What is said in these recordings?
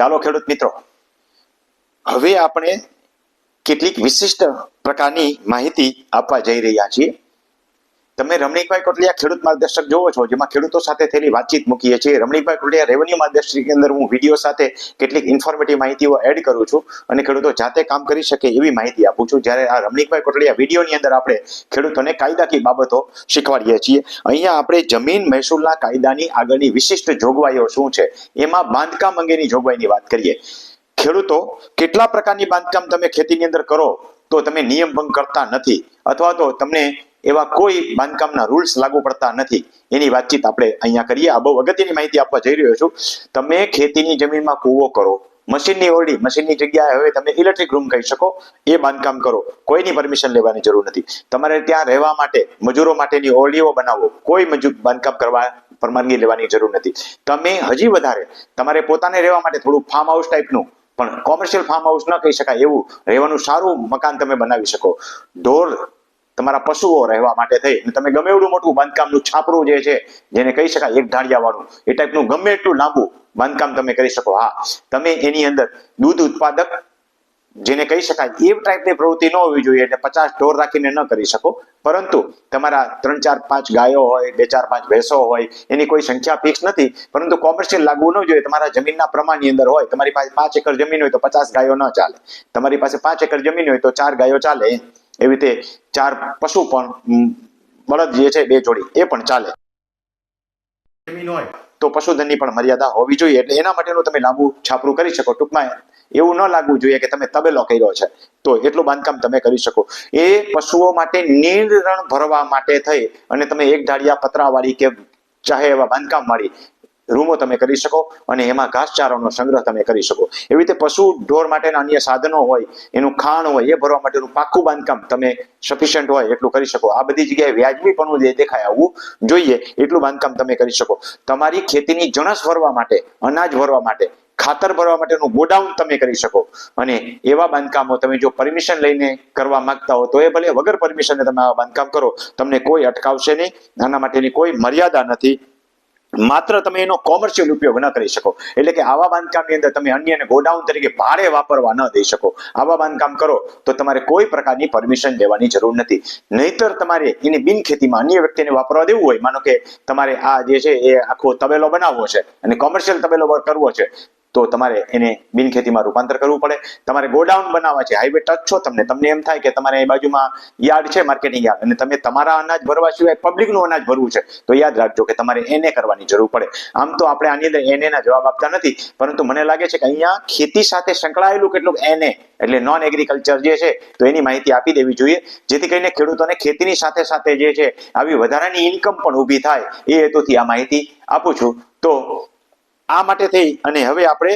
ચાલો ખેડૂત મિત્રો હવે આપણે કેટલીક વિશિષ્ટ પ્રકારની માહિતી આપવા જઈ રહ્યા છીએ. તમે રમણીકભાઈ કોટલિયા ખેડૂત માર્ગદર્શક જોવો છો, જેમાં ખેડૂતો સાથે થયેલી વાતચીત મૂકીએ છીએ. રમણીકભાઈ કોટલિયા રેવન્યુ માર્ગદર્શકની અંદર હું વીડિયો સાથે કેટલીક ઇન્ફોર્મેટિવ માહિતીઓ એડ કરું છું અને ખેડૂતો જાતે કામ કરી શકે એવી માહિતી આપું છું. જ્યારે આ રમણીકભાઈ કોટલિયા વિડીયોની અંદર આપણે ખેડૂતોને કાયદાકીય બાબતો શીખવાડીએ છીએ. અહીંયા આપણે જમીન મહેસૂલના કાયદાની આગળની વિશિષ્ટ જોગવાઈઓ શું છે, એમાં બાંધકામ અંગેની જોગવાઈની વાત કરીએ. ખેડૂતો કેટલા પ્રકારની બાંધકામ તમે ખેતીની અંદર કરો, તો તમે નિયમ ભંગ કરતા નથી. અથવા તો તમને એવા કોઈ બાંધકામના રૂલ્સ લાગુ પડતા નથી. એની વાતચીત આપણે અહીંયા કરીએ. આ બહુ અગત્યની માહિતી આપવા જઈ રહ્યો છું. તમે ખેતીની જમીનમાં કૂવો કરો. મશીનની ઓરડી, મશીનની જગ્યાએ હવે તમે ઇલેક્ટ્રિક રૂમ કહી શકો. એ બાંધકામ કરો. કોઈની પરમિશન લેવાની જરૂર નથી. તમારે ત્યાં રહેવા માટે, મજૂરો માટેની ઓરડીઓ બનાવો. કોઈ મજૂર બાંધકામ કરવા પરવાનગી લેવાની જરૂર નથી. તમે હજી વધારે, તમારે પોતાને રહેવા માટે થોડું ફાર્મ હાઉસ ટાઈપનું પણ કોમર્શિયલ ફાર્મ હાઉસ ન કહી શકાય એવું રહેવાનું સારું મકાન તમે બનાવી શકો. ઢોર તમારા પશુઓ રહેવા માટે થઈ. અને તમે ગમે એવડું મોટું બાંધકામનું છાપરું જે છે, જેને કહી શકાય એક ઢાળિયા એ ટાઈપનું ગમે એટલું લાંબુ બાંધકામ તમે કરી શકો. હા, તમે એની અંદર દૂધ ઉત્પાદક, જેને કહી શકાય, એ ટાઈપની પ્રવૃત્તિ ન હોવી જોઈએ, એટલે પચાસ ઢોર રાખીને ન કરી શકો. પરંતુ તમારા ત્રણ ચાર પાંચ ગાયો હોય બે ચાર પાંચ ભેંસો હોય, એની કોઈ સંખ્યા ફિક્સ નથી. પરંતુ કોમર્શિયલ લાગવું ન જોઈએ, તમારા જમીનના પ્રમાણની અંદર હોય, તમારી પાસે પાંચ એકર જમીન હોય તો પચાસ ગાયો ન ચાલે. તમારી પાસે પાંચ એકર જમીન હોય તો ચાર ગાયો ચાલે. એવી રીતે ચાર પશુ પણ બળદ જે છે, બે જોડી, એ પણ ચાલે. તો પશુધનની પણ મર્યાદા હોવી જોઈએ. એટલે એના માટેનું તમે લાંબુ છાપરું કરી શકો. ટૂંકમાં એવું ન લાગવું જોઈએ કે તમે તબેલો કર્યો છે. તો એટલું બાંધકામ તમે કરી શકો. એ પશુઓ માટે નિર્ણ ભરવા માટે થઈ અને તમે એક ઢાળિયા પતરાવાળી કે ચાહે એવા બાંધકામ વાળી રૂમો તમે કરી શકો અને એમાં ઘાસચારાનો સંગ્રહ તમે કરી શકો. એવી રીતે પશુ ઢોર માટેના અન્ય સાધનો હોય, એનું ખાણ હોય, એ ભરવા માટેનું પાકું બાંધકામ તમે સફિશિયન્ટ હોય એટલું કરી શકો. આ બધી જગ્યાએ વ્યાજબીપણું જે દેખાય આવવું જોઈએ, એટલું બાંધકામ તમે કરી શકો. તમારી ખેતીની જણસ ભરવા માટે, અનાજ ભરવા માટે, ખાતર ભરવા માટેનું ગોડાઉન તમે કરી શકો. અને એવા બાંધકામો તમે જો પરમિશન લઈને કરવા માંગતા હો, તો એ ભલે વગર પરમિશને તમે આવા બાંધકામ કરો, તમને કોઈ અટકાવશે નહીં. આના માટેની કોઈ મર્યાદા નથી. માત્ર તમે એનો કોમર્શિયલ ઉપયોગ ન કરી શકો. એટલે કે આવા બાંધકામની અંદર તમે અન્યને ગોડાઉન તરીકે ભાડે વાપરવા ન દઈ શકો. આવા બાંધકામ કરો તો તમારે કોઈ પ્રકારની પરમિશન લેવાની જરૂર નથી. નહીતર તમારે એની બિનખેતીમાં અન્ય વ્યક્તિને વાપરવા દેવું હોય, માનો કે તમારે આ જે છે એ આખો તબેલો બનાવવો છે અને કોમર્શિયલ તબેલો કરવો છે તો તમારે એને બિનખેતીમાં રૂપાંતર કરવું પડે. તમારે ગોડાઉન બનાવવા છે. હાઈવે ટચ છો તમને. તમને એમ થાય કે તમારે એ બાજુમાં યાર્ડ છે માર્કેટિંગ યાર્ડ. અને તમે તમારા અનાજ ભરવા સિવાય પબ્લિકનું અનાજ ભરવું છે, તો યાદ રાખજો કે તમારે એને કરવાની જરૂર પડે. આમ તો આપણે આની અંદર એને જવાબ આપતા નથી, પરંતુ મને લાગે છે કે અહીંયા ખેતી સાથે સંકળાયેલું કેટલુંક એને, એટલે નોન એગ્રીકલ્ચર જે છે, તો એની માહિતી આપી દેવી જોઈએ. જેથી કરીને ખેડૂતોને ખેતીની સાથે સાથે જે છે, આવી વધારાની ઇન્કમ પણ ઊભી થાય, એ હેતુથી આ માહિતી આપું છું. તો આ માટે થઈ અને હવે આપણે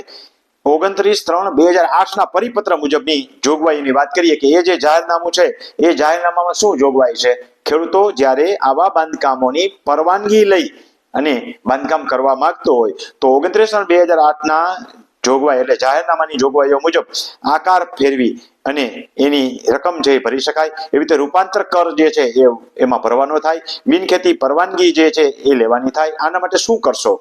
ઓગણત્રીસ ત્રણ બે હજાર આઠના પરિપત્ર મુજબની જોગવાઈની વાત કરીએ કે એ જે જાહેરનામું છે, એ જાહેરનામામાં શું જોગવાઈ છે? ખેડૂતો જ્યારે આવા બાંધકામોની પરવાનગી લઈ અને બાંધકામ કરવા માંગતો હોય, તો ઓગણત્રીસ ત્રણ બે હજાર આઠના જોગવાઈ એટલે જાહેરનામાની જોગવાઈઓ મુજબ આકાર ફેરવી અને એની રકમ જે ભરી શકાય, એવી રીતે રૂપાંતર કર જે છે, એ એમાં ભરવાનો થાય. બિનખેતી પરવાનગી જે છે, એ લેવાની થાય. આના માટે શું કરશો?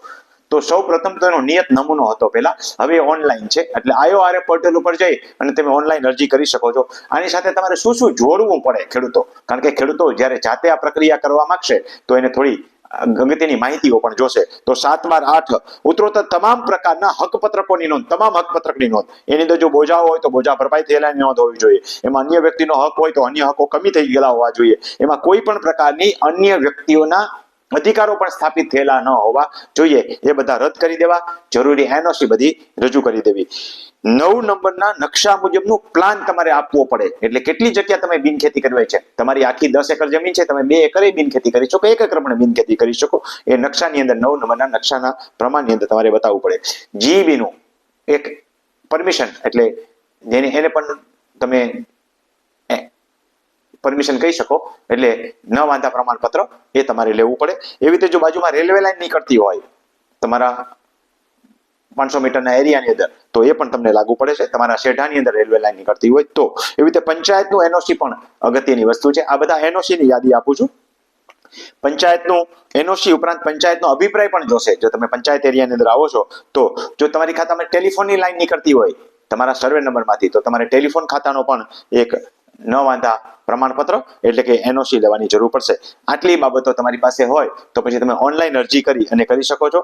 તો સૌ પ્રથમ તો એનો નિયત નમૂનો હતો પેલા હવે ઓનલાઈન છે. એટલે આઈઓઆરએ પોર્ટલ ઉપર જઈ અને તમે ઓનલાઈન અરજી કરી શકો છો. આની સાથે તમારે શું શું જોડવું પડે ખેડૂતો? કારણ કે ખેડૂતો જ્યારે જાતે આ પ્રક્રિયા કરવા માંગશે, તો એને થોડી અગત્યની માહિતીઓ પણ જોશે. તો સાત બાર આઠ ઉત્તરોત્તર તમામ પ્રકારના હકપત્રકોની નોંધ, તમામ હકપત્રકની નોંધ. એની અંદર જો બોજાઓ હોય તો બોજા ભરપાઈ થયેલાની નોંધ હોવી જોઈએ. એમાં અન્ય વ્યક્તિનો હક હોય તો અન્ય હકો કમી થઈ ગયેલા હોવા જોઈએ. એમાં કોઈ પણ પ્રકારની અન્ય વ્યક્તિઓના અધિકારો પણ સ્થાપિત થયેલા ન હોવા જોઈએ. એ બધા રદ કરી દેવા. જરૂરી એનઓસી બધી? રજૂ કરી દેવી. નવ નંબરના નકશા મુજબનું પ્લાન તમારે આપવો પડે. એટલે કેટલી જગ્યા તમે બિનખેતી કરવી છે? તમારી આખી દસ એકર જમીન છે, તમે બે એકરે બિનખેતી કરી શકો, એક એકર પણ બિનખેતી કરી શકો. એ નકશાની અંદર નવ નંબરના નકશાના પ્રમાણની અંદર તમારે બતાવવું પડે. જીબીનું એક પરમિશન એટલે જેને એને પણ તમે પરમિશન કહી શકો, એટલે ન વાંધા પ્રમાણપત્ર એ તમારે લેવું પડે. એવી રીતે જો બાજુમાં રેલવે લાઇન નીકળતી હોય, તમારા પાંચસો મીટરના એરિયાની અંદર, તો એ પણ તમને લાગુ પડે છે. તમારા શેઢાની અંદર રેલવે લાઇન નીકળતી હોય તો. એવી રીતે પંચાયતનું એનઓસી પણ અગત્યની વસ્તુ છે. આ બધા એનઓસીની યાદી આપું છું. પંચાયતનું એનઓસી ઉપરાંત પંચાયતનો અભિપ્રાય પણ જોશે. જો તમે પંચાયત એરિયાની અંદર આવો છો, તો જો તમારી ખાતામાં ટેલિફોનની લાઈન નીકળતી હોય, તમારા સર્વે નંબરમાંથી, તો તમારે ટેલિફોન ખાતાનો પણ એક ન વાંધા પ્રમાણપત્ર, એટલે કે એનઓસી લેવાની જરૂર પડશે. આટલી બાબતો તમારી પાસે હોય તો પછી તમે ઓનલાઈન અરજી કરી અને કરી શકો છો.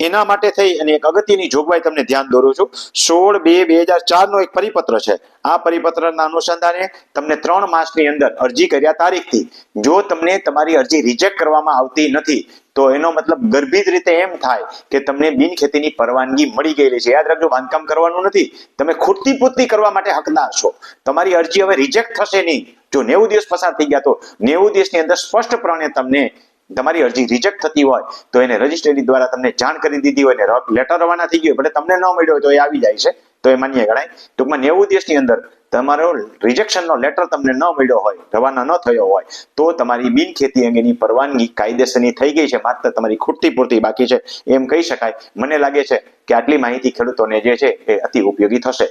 એના માટે થઈ અને એક અગત્યની જોગવાઈ તમને ધ્યાન દોરું છું. સોળ બે બે હજાર ચારનો એક પરિપત્ર છે. આ પરિપત્રના અનુસંધાને તમને ત્રણ માસની અંદર અરજી કર્યા તારીખથી. જો તમને તમારી અરજી રિજેક્ટ કરવામાં આવતી નથી તો એનો મતલબ ગર્ભિત રીતે એમ થાય કે તમને બિનખેતીની પરવાનગી મળી ગયેલી છે. યાદ રાખજો, બાંધકામ કરવાનું નથી. તમે ખૂટતી પૂરતી કરવા માટે હકદાર છો. તમારી અરજી હવે રિજેક્ટ થશે નહીં. જો નેવું દિવસ પસાર થઈ ગયા તો નેવું દિવસની અંદર સ્પષ્ટપણે તમને તમારી અરજી રિજેક્ટ થતી હોય તો એને રજિસ્ટ્રી દ્વારા તમને જાણ કરી દીધી હોય ને લેટર રવાના થઈ ગયો ભલે તમને ન મળ્યો હોય તો એ આવી જાય છે. તો એ માન્ય ગણાય. ટૂંકમાં નેવું દિવસની અંદર તમારો રિજેક્શનનો લેટર તમને ન મળ્યો હોય, રવાના ન થયો હોય, તો તમારી બિનખેતી અંગેની પરવાનગી કાયદેસરની થઈ ગઈ છે. માત્ર તમારી ખૂટતી પૂરતી બાકી છે. એમ કહી શકાય. મને લાગે છે કે આટલી માહિતી ખેડૂતોને જે છે એ અતિ ઉપયોગી થશે.